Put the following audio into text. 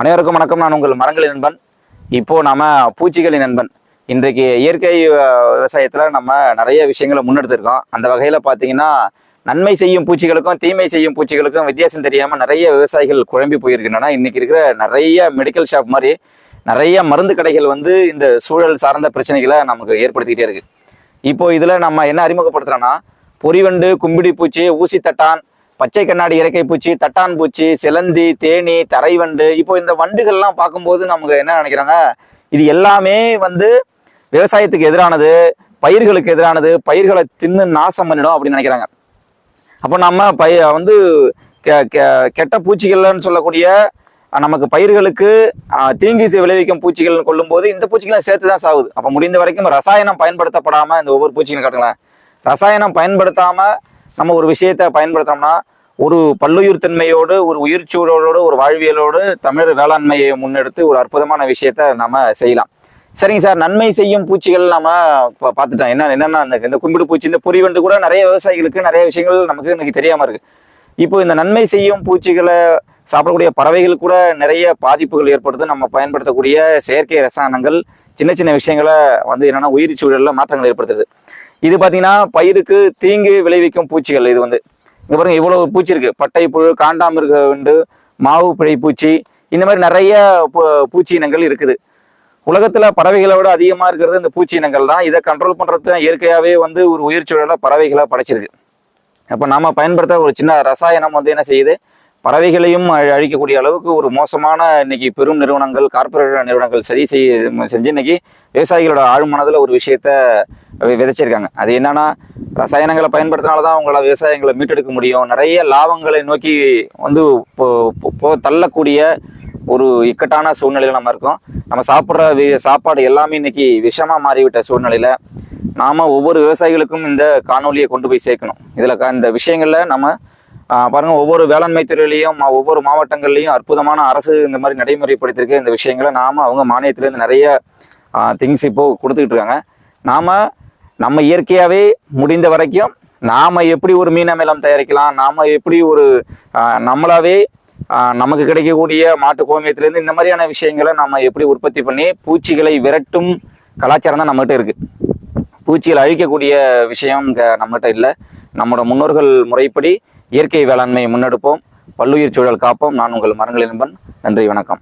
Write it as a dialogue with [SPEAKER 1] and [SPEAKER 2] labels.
[SPEAKER 1] அனைவருக்கும் வணக்கம். நான் உங்கள் மரங்களின் நண்பன். இப்போது நாம் பூச்சிகளின் நண்பன். இன்றைக்கு இயற்கை விவசாயத்தில் நம்ம நிறைய விஷயங்களை முன்னெடுத்திருக்கோம். அந்த வகையில் பார்த்தீங்கன்னா நன்மை செய்யும் பூச்சிகளுக்கும் தீமை செய்யும் பூச்சிகளுக்கும் வித்தியாசம் தெரியாமல் நிறைய விவசாயிகள் குழம்பி போயிருக்கின்றன. இன்றைக்கி இருக்கிற நிறைய மெடிக்கல் ஷாப் மாதிரி நிறைய மருந்து கடைகள் வந்து இந்த சூழல் சார்ந்த பிரச்சனைகளை நமக்கு ஏற்படுத்திக்கிட்டே இருக்குது இப்போது இதில் நம்ம என்ன அறிமுகப்படுத்துகிறோன்னா பொறிவண்டு கும்பிடி பூச்சி ஊசி தட்டான் பச்சை கண்ணாடி இறக்கை பூச்சி தட்டான் பூச்சி சிலந்தி தேனி தரைவண்டு. இப்போ இந்த வண்டுகள்லாம் பார்க்கும்போது நமக்கு என்ன நினைக்கிறாங்க? இது எல்லாமே வந்து விவசாயத்துக்கு எதிரானது பயிர்களுக்கு எதிரானது பயிர்களை தின்னு நாசம் பண்ணிடும் அப்படின்னு நினைக்கிறாங்க. அப்போ நம்ம பய வந்து கெ- கெ- கெட்ட பூச்சிகள்னு சொல்லக்கூடிய நமக்கு பயிர்களுக்கு தீங்கு விளைவிக்கும் பூச்சிகள் கொள்ளும்போது இந்த பூச்சிகளை சேர்த்து தான் சாகுது. அப்போ முடிந்த வரைக்கும் ரசாயனம் பயன்படுத்தப்படாமல் இந்த ஒவ்வொரு பூச்சிகளும் காட்டுங்களேன். ரசாயனம் பயன்படுத்தாமல் நம்ம ஒரு விஷயத்தை பயன்படுத்தோம்னா ஒரு பல்லுயிர் தன்மையோடு ஒரு உயிர் சூழலோடு ஒரு வாழ்வியலோடு தமிழர் வேளாண்மையை முன்னெடுத்து ஒரு அற்புதமான விஷயத்தை நம்ம செய்யலாம். சரிங்க சார். நன்மை செய்யும் பூச்சிகள் நம்ம பார்த்துட்டோம். என்ன என்னென்ன இந்த இந்த கும்பிடு பூச்சி இந்த பொறிவண்டு கூட நிறைய விவசாயிகளுக்கு நிறைய விஷயங்கள் நமக்கு இன்னைக்கு தெரியாமல் இருக்கு. இப்போ இந்த நன்மை செய்யும் பூச்சிகளை சாப்பிடக்கூடிய பறவைகள் கூட நிறைய பாதிப்புகள் ஏற்படுத்து நம்ம பயன்படுத்தக்கூடிய செயற்கை ரசாயனங்கள் சின்ன சின்ன விஷயங்களை வந்து என்னென்னா உயிரி சூழலில் மாற்றங்கள் ஏற்படுத்துது. இது பார்த்தீங்கன்னா பயிருக்கு தீங்கு விளைவிக்கும் பூச்சிகள். இது வந்து இங்கே பாருங்க இவ்வளோ பூச்சி இருக்குது பட்டை புழு காண்டாமிருக வண்டு மாவு பிழை பூச்சி இந்த மாதிரி நிறைய பூச்சி இனங்கள் இருக்குது. உலகத்தில் பறவைகளை விட அதிகமாக இருக்கிறது இந்த பூச்சி இனங்கள் தான். இதை கண்ட்ரோல் பண்ணுறது இயற்கையாகவே வந்து ஒரு உயிர் சூழலை பறவைகளை படைச்சிருக்கு. அப்போ நாம் பயன்படுத்த ஒரு சின்ன ரசாயனம் வந்து என்ன செய்யுது? பறவைகளையும் அழிக்கக்கூடிய அளவுக்கு ஒரு மோசமான இன்னைக்கு பெரும் நிறுவனங்கள் கார்ப்பரேட் நிறுவனங்கள் சரி செய்ய செஞ்சு இன்னைக்கு விவசாயிகளோட ஆழ்மனதில் ஒரு விஷயத்த விதைச்சிருக்காங்க. அது என்னன்னா ரசாயனங்களை பயன்படுத்தினால தான் அவங்களால விவசாயங்களை மீட்டெடுக்க முடியும். நிறைய லாபங்களை நோக்கி வந்து போ- தள்ளக்கூடிய ஒரு இக்கட்டான சூழ்நிலையில் நம்ம இருக்கோம். நம்ம சாப்பிட்ற வி- சாப்பாடு எல்லாமே இன்னைக்கு விஷமாக மாறிவிட்ட சூழ்நிலையில் நாம் ஒவ்வொரு விவசாயிகளுக்கும் இந்த காணொலியை கொண்டு போய் சேர்க்கணும். இதில் க- இந்த விஷயங்களில் நம்ம பாருங்க ஒவ்வொரு வேளாண்மை துறையிலையும் மா- ஒவ்வொரு மாவட்டங்கள்லையும் அற்புதமான அரசு இந்த மாதிரி நடைமுறைப்படுத்திருக்க இந்த விஷயங்களை நாம அவங்க மானியத்திலேருந்து நிறைய திங்ஸ் இப்போ கொடுத்துக்கிட்டு இருக்காங்க. நாம நம்ம இயற்கையாகவே முடிந்த வரைக்கும் நாம எப்படி ஒரு மீன் அமிலம் தயாரிக்கலாம் நாம எப்படி ஒரு நம்மளாவே நமக்கு கிடைக்கக்கூடிய மாட்டு கோமியத்திலேருந்து இந்த மாதிரியான விஷயங்களை நம்ம எப்படி உற்பத்தி பண்ணி பூச்சிகளை விரட்டும் கலாச்சாரம் தான் நம்மகிட்ட இருக்கு. பூச்சிகளை அழிக்கக்கூடிய விஷயம் நம்மகிட்ட இல்லை. நம்மளோட முன்னோர்கள் முறைப்படி இயற்கை வேளாண்மையை முன்னெடுப்போம். பல்லுயிர் சூழல் காப்போம். நான் உங்கள் மரங்களின் நண்பன். நன்றி வணக்கம்.